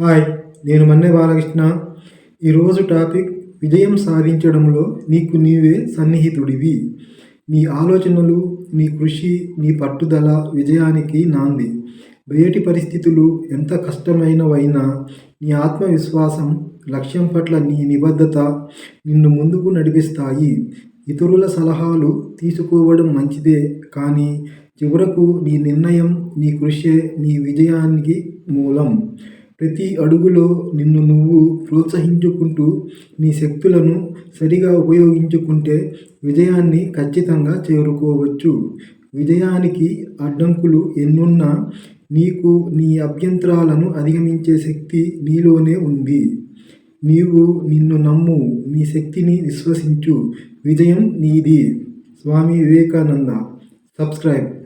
Hi నేను మన్నె బాలకృష్ణ. ఈరోజు topic విజయం సాధించడంలో నీకు నీవే సన్నిహితుడివి. నీ ఆలోచనలు నీ కృషి నీ పట్టుదల విజయానికి నాంది. బయటి పరిస్థితులు ఎంత కష్టమైనవైనా నీ ఆత్మవిశ్వాసం లక్ష్యం పట్ల నీ నిబద్ధత నిన్ను ముందుకు నడిపిస్తాయి. ఇతరుల సలహాలు తీసుకోవడం మంచిదే కానీ చివరకు నీ నిర్ణయం నీ కృషే నీ విజయానికి మూలం. ప్రతి అడుగులో నిన్ను నువ్వు ప్రోత్సహించుకుంటూ నీ శక్తులను సరిగా ఉపయోగించుకుంటే విజయాన్ని ఖచ్చితంగా చేరుకోవచ్చు. విజయానికి అడ్డంకులు ఎన్నున్నా నీకు నీ అభ్యంతరాలను అధిగమించే శక్తి నీలోనే ఉంది. నీవు నిన్ను నమ్ము నీ శక్తిని విశ్వసించు. విజయం నీది. స్వామి వివేకానంద. సబ్స్క్రైబ్.